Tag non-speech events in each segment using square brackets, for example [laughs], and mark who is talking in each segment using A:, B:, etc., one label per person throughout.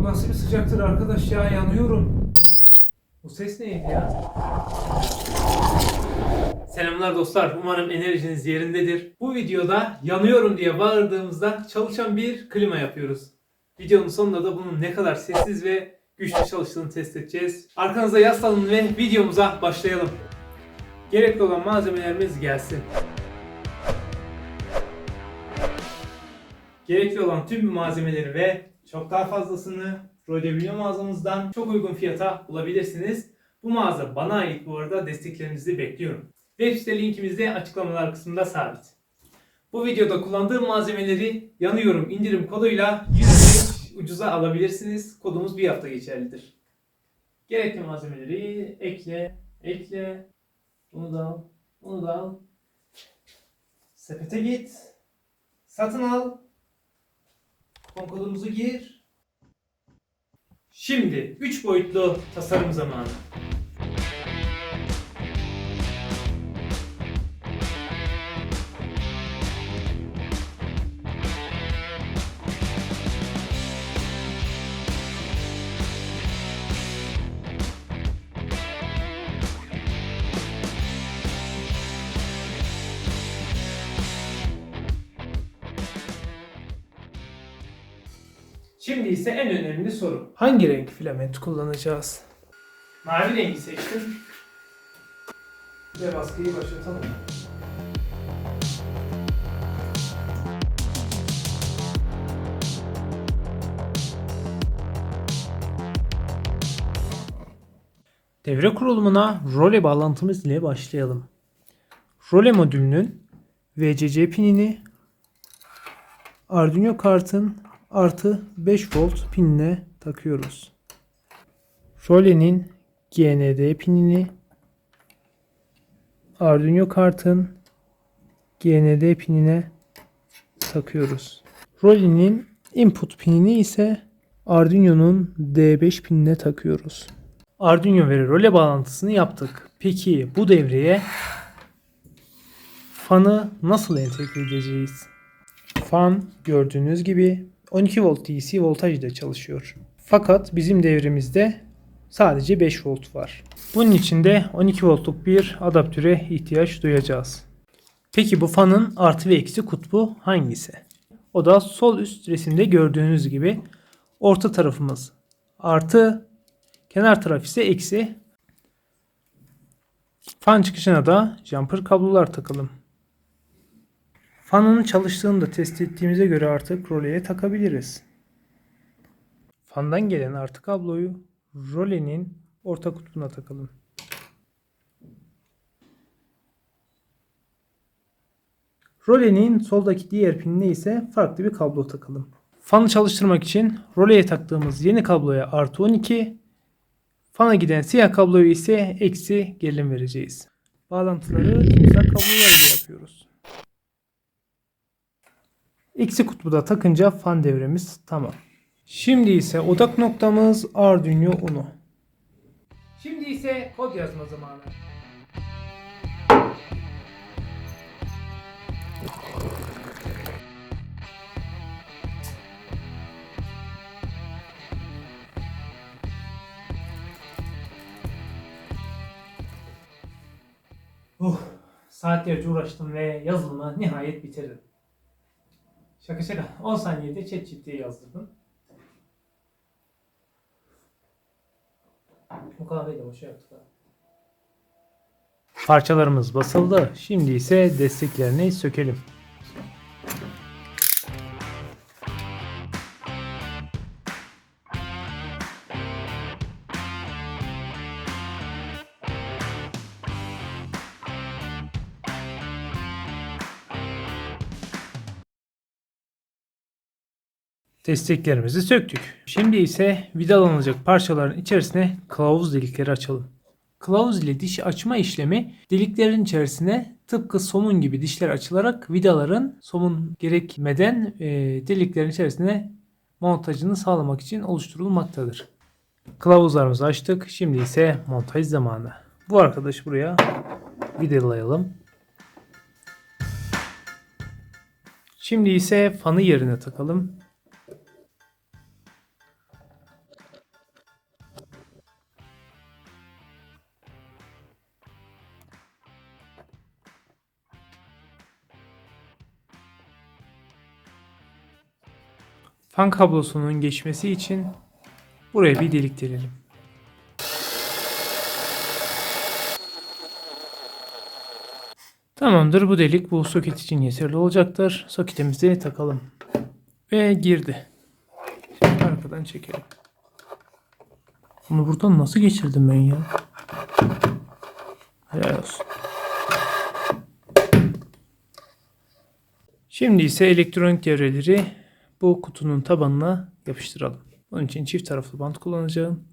A: Bu nasıl bir sıcaktır arkadaş ya yanıyorum. Bu ses neydi ya? Selamlar dostlar. Umarım enerjiniz yerindedir. Bu videoda yanıyorum diye bağırdığımızda çalışan bir klima yapıyoruz. Videonun sonunda da bunun ne kadar sessiz ve güçlü çalıştığını test edeceğiz. Arkanıza yaslanın ve videomuza başlayalım. Gerekli olan malzemelerimiz gelsin. Gerekli olan tüm malzemeleri ve çok daha fazlasını Rodevino mağazamızdan çok uygun fiyata bulabilirsiniz. Bu mağaza bana ait bu arada desteklerinizi bekliyorum. Web site linkimiz de açıklamalar kısmında sabit. Bu videoda kullandığım malzemeleri yanıyorum indirim koduyla %5 ucuza alabilirsiniz. Kodumuz bir hafta geçerlidir. Gerekli malzemeleri ekle, ekle, bunu da al, bunu da al. Sepete git, satın al, Kupon kodumuzu gir. Şimdi 3 boyutlu tasarım zamanı. Şimdi ise en önemli soru. Hangi renk filament kullanacağız? Mavi rengi seçtim. Ve baskıyı başlatalım. Devre kurulumuna role bağlantımız ile başlayalım. Role modülünün VCC pinini Arduino kartın artı 5 volt pinine takıyoruz. Role'nin GND pinini Arduino kartın GND pinine takıyoruz. Role'nin input pinini ise Arduino'nun D5 pinine takıyoruz. Arduino ve role bağlantısını yaptık. Peki bu devreye fanı nasıl entegre edeceğiz? Fan gördüğünüz gibi 12 volt DC voltaj ile çalışıyor. Fakat bizim devrimizde sadece 5 volt var. Bunun için de 12 voltluk bir adaptöre ihtiyaç duyacağız. Peki bu fanın artı ve eksi kutbu hangisi? O da sol üst resimde gördüğünüz gibi orta tarafımız artı, kenar taraf ise eksi. Fan çıkışına da jumper kablolar takalım. Fanın çalıştığını da test ettiğimize göre artık roleye takabiliriz. Fandan gelen artı kabloyu rolenin orta kutbuna takalım. Rolenin soldaki diğer pinine ise farklı bir kablo takalım. Fanı çalıştırmak için roleye taktığımız yeni kabloya artı 12, fana giden siyah kabloyu ise eksi gerilim vereceğiz. Bağlantıları timsah kablolarıyla yapıyoruz. Eksi kutbuda takınca fan devremiz tamam. Şimdi ise odak noktamız Arduino Uno. Şimdi ise kod yazma zamanı. Uh, saatlerce uğraştım ve yazılımı nihayet bitirdim. Şaka şaka. 10 saniyede ChatGPT'ye yazdırdım. O kadar değil ama şey yaptık. Parçalarımız basıldı. Şimdi ise desteklerini sökelim. Desteklerimizi söktük. Şimdi ise vidalanacak parçaların içerisine kılavuz delikleri açalım. Kılavuz ile diş açma işlemi deliklerin içerisine tıpkı somun gibi dişler açılarak vidaların somun gerekmeden e, deliklerin içerisine montajını sağlamak için oluşturulmaktadır. Kılavuzlarımızı açtık. Şimdi ise montaj zamanı. Bu arkadaşı buraya vidalayalım. Şimdi ise fanı yerine takalım. Fan kablosunun geçmesi için buraya bir delik delelim. Tamamdır bu delik bu soket için yeterli olacaktır. Soketimizi takalım. Ve girdi. Şimdi arkadan çekelim. Bunu buradan nasıl geçirdim ben ya? Helal olsun. Şimdi ise elektronik devreleri bu kutunun tabanına yapıştıralım. Bunun için çift taraflı bant kullanacağım.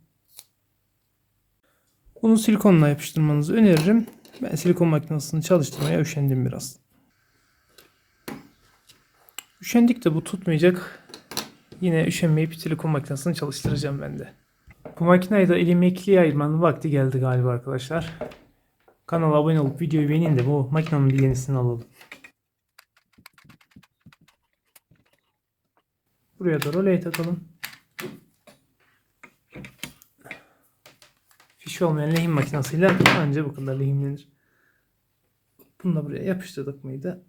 A: Bunu silikonla yapıştırmanızı öneririm. Ben silikon makinesini çalıştırmaya üşendim biraz. Üşendik de bu tutmayacak. Yine üşenmeyip silikon makinesini çalıştıracağım ben de. Bu makineyi da ikiliye ayırmanın vakti geldi galiba arkadaşlar. Kanala abone olup videoyu beğenin de bu makinenin yenisini alalım. Buraya da roleyi takalım. Fiş olmayan lehim makinesiyle anca bu kadar lehimlenir. Bunu da buraya yapıştırdık mıydı?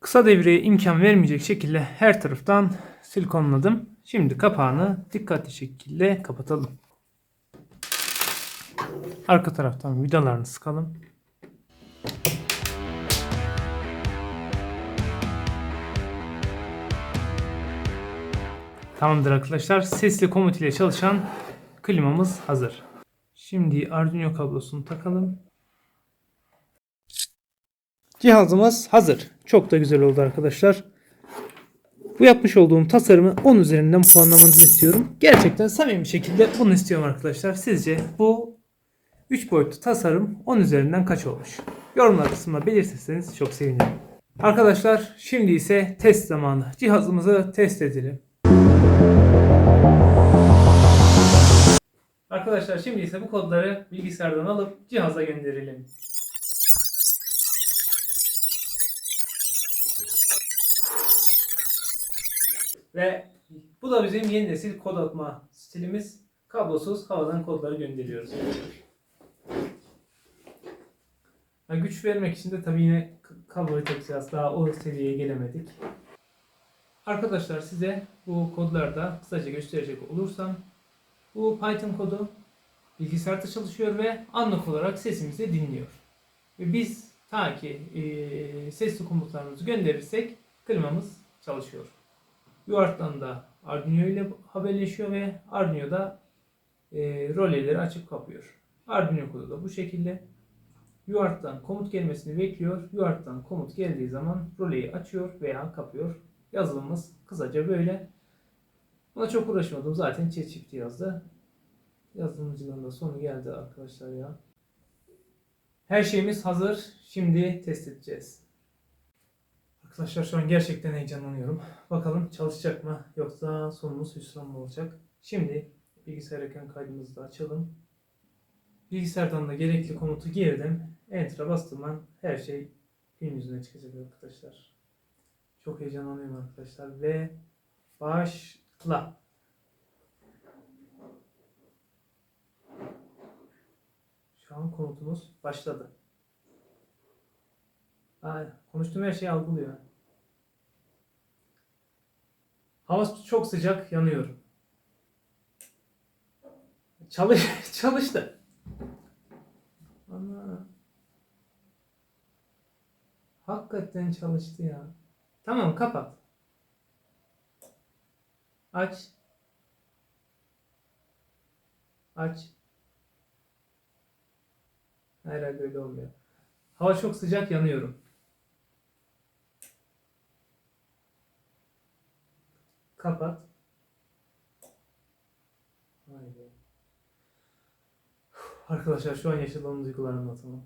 A: Kısa devreye imkan vermeyecek şekilde her taraftan silikonladım. Şimdi kapağını dikkatli şekilde kapatalım. Arka taraftan vidalarını sıkalım. Tamamdır arkadaşlar. Sesli komut ile çalışan klimamız hazır. Şimdi Arduino kablosunu takalım. Cihazımız hazır. Çok da güzel oldu arkadaşlar. Bu yapmış olduğum tasarımı 10 üzerinden puanlamanızı istiyorum. Gerçekten samimi şekilde bunu istiyorum arkadaşlar. Sizce bu 3 boyutlu tasarım 10 üzerinden kaç olmuş? Yorumlar kısmına belirtirseniz çok sevinirim. Arkadaşlar şimdi ise test zamanı. Cihazımızı test edelim. Arkadaşlar şimdi ise bu kodları bilgisayardan alıp cihaza gönderelim. Ve bu da bizim yeni nesil kod atma stilimiz. Kablosuz havadan kodları gönderiyoruz. Ha, güç vermek için de tabii yine kabloyu takacağız. Daha o seviyeye gelemedik. Arkadaşlar size bu kodlarda kısaca gösterecek olursam bu Python kodu bilgisayarda çalışıyor ve anlık olarak sesimizi dinliyor. Ve biz ta ki e, sesli komutlarımızı gönderirsek klimamız çalışıyor. UART'tan da Arduino ile haberleşiyor ve Arduino'da e, roleleri açıp kapıyor. Arduino kodu da bu şekilde. UART'tan komut gelmesini bekliyor. UART'tan komut geldiği zaman roleyi açıyor veya kapıyor. Yazılımımız kısaca böyle. Buna çok uğraşmadım. Zaten ChatGPT yazdı. Yazılımcılığın da sonu geldi arkadaşlar ya. Her şeyimiz hazır. Şimdi test edeceğiz. Arkadaşlar şu an gerçekten heyecanlanıyorum. Bakalım çalışacak mı yoksa sonumuz hüsran mı olacak? Şimdi bilgisayar ekran kaydımızı da açalım. Bilgisayardan da gerekli komutu girdim. Enter'a bastığım an her şey gün yüzüne çıkacak arkadaşlar. Çok heyecanlanıyorum arkadaşlar ve başla. Şu an komutumuz başladı. Konuştuğum her şeyi algılıyor. Hava çok sıcak, yanıyorum. Çalış, [laughs] çalıştı. Ana. Hakikaten çalıştı ya. Tamam kapat. Aç. Aç. Herhalde öyle olmuyor. Hava çok sıcak yanıyorum. Kapat. Be. Arkadaşlar şu an yaşadığım duyguları anlatamam.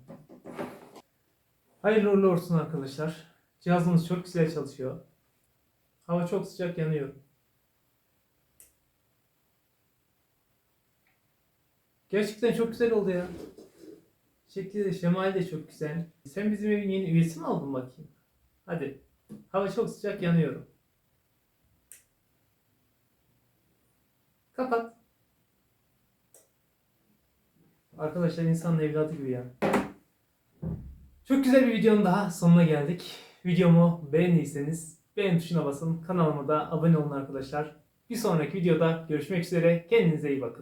A: Hayırlı uğurlu olsun arkadaşlar. Cihazımız çok güzel çalışıyor. Hava çok sıcak yanıyor. Gerçekten çok güzel oldu ya. Şekli de şemali de çok güzel. Sen bizim evin yeni üyesi mi oldun bakayım? Hadi. Hava çok sıcak yanıyorum. Kapat. Arkadaşlar insanın evladı gibi ya. Çok güzel bir videonun daha sonuna geldik. Videomu beğendiyseniz beğen tuşuna basın. Kanalıma da abone olun arkadaşlar. Bir sonraki videoda görüşmek üzere. Kendinize iyi bakın.